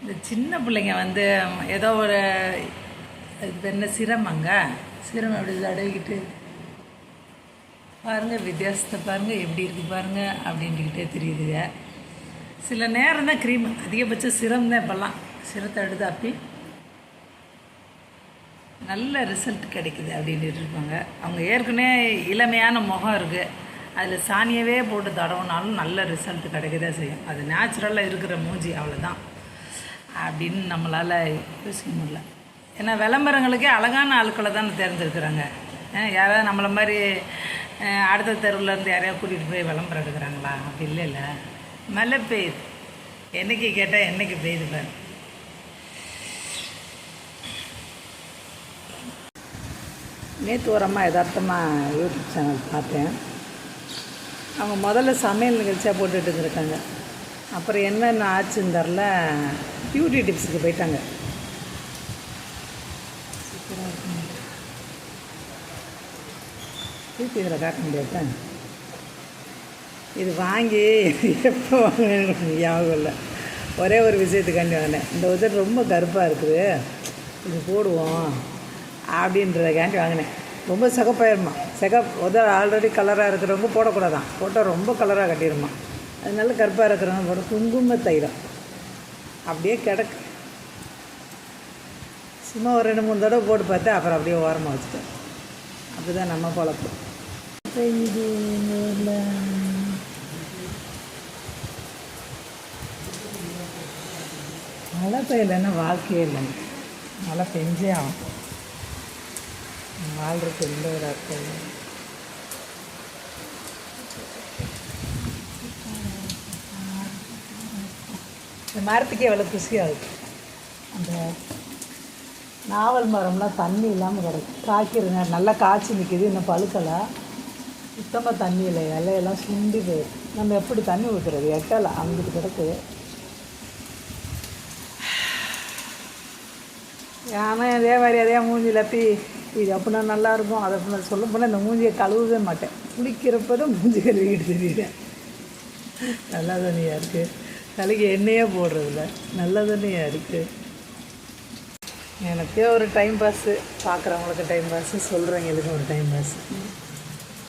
இந்த சின்ன பிள்ளைங்க வந்து ஏதோ ஒரு இது என்ன சிரமங்க? சிரமம் அப்படி தடவிக்கிட்டு பாருங்கள் வித்தியாசத்தை பாருங்கள் எப்படி இருக்குது பாருங்கள் அப்படின்ட்டுக்கிட்டே தெரியுதுங்க. சில நேரம் தான் க்ரீம் அதிகபட்சம் சிரம் தான் இப்போல்லாம். சிரத்தை எடுத்தாப்பி நல்ல ரிசல்ட் கிடைக்குது அப்படின்ட்டு இருப்பாங்க. அவங்க ஏற்கனவே இளமையான முகம் இருக்குது அதில் சாணியவே போட்டு தடவுனாலும் நல்ல ரிசல்ட் கிடைக்கதே செய்யும். அது நேச்சுரலாக இருக்கிற மூஞ்சி அவ்வளோதான் அப்படின்னு நம்மளால் யோசிக்க முடியல. ஏன்னா விளம்பரங்களுக்கே அழகான ஆட்களை தானே தேர்ந்தெடுக்கிறாங்க. யாராவது நம்மளை மாதிரி அடுத்த தெருவுலேருந்து யாரையாவது கூட்டிகிட்டு போய் விளம்பரம் எடுக்கிறாங்களா? அப்படி இல்லை மழை பெய்யுது என்னைக்கு கேட்டால் என்னைக்கு பெய்யுது பாரு நேற்று ஓரமாக யதார்த்தமாக யூடியூப் சேனல் பார்த்தேன். அவங்க முதல்ல சமையல் நிகழ்ச்சியாக போட்டுட்டு இருக்காங்க அப்புறம் என்னென்ன ஆச்சுன்னு தெரில. பியூட்டி டிப்ஸுக்கு போயிட்டாங்க. சூப்பராக இருக்குங்க இதில் காட்ட முடியாது இது வாங்கி எப்போ ஞாபகம் இல்லை. ஒரே ஒரு விஷயத்துக்காண்டி வாங்கினேன் இந்த உதர் ரொம்ப கருப்பாக இருக்குது. இது போடுவோம் அப்படின்றதுக்காண்டி வாங்கினேன். ரொம்ப சிகப்பாயிருமா? சிகப் உதர் ஆல்ரெடி கலராக இருக்கிறவங்க போடக்கூடாதான். போட்டால் ரொம்ப கலராக கட்டிடுமா? அதனால கருப்பாக இருக்கிறவங்க போட குங்கும தைலம். அப்படியே கிடக்கு. சும்மா ஒரு ரெண்டு மூணு தடவை போட்டு பார்த்தேன் அப்புறம் அப்படியே ஓரமாக வச்சுட்டேன். அப்படிதான் நம்ம பொழப்பு ஊர்ல. மழை பெய்யலைன்னா வாழ்க்கையே இல்லைங்க மழை பெஞ்சே ஆகும் வாழ்றதுக்கு எந்த ஒரு அர்த்தம் இந்த மரத்துக்கே எவ்வளோ இருக்குது அந்த நாவல் மரம்லாம் தண்ணி இல்லாமல் கிடக்கு. காய்க்கிறங்க நல்லா காய்ச்சி நிற்கிது இன்னும் பழுக்கலை. சுத்தமாக தண்ணி இல்லை இலையெல்லாம் சுண்டி போயிடுது நம்ம எப்படி தண்ணி ஊற்றுறது எட்டலை அங்கிட்டு கிடக்கு. ஆனால் அதே மாதிரி அதே மூஞ்சி லப்பி இது அப்படின்னா நல்லாயிருக்கும் அதை அப்படின்னா சொல்ல போனால் இந்த மூஞ்சியை கழுவவே மாட்டேன். குளிக்கிறப்ப தான் மூஞ்சி கழுவிக்கிட்டு தெரியுறேன் நல்லா தண்ணியாக இருக்குது தலைக்கு எண்ணெயே போடுறதில்ல. நல்ல தண்ணியாக இருக்குது எனக்கே ஒரு டைம் பாஸு பார்க்குறவங்களுக்கு டைம் பாஸு சொல்கிறவங்களுக்கு ஒரு டைம் பாஸு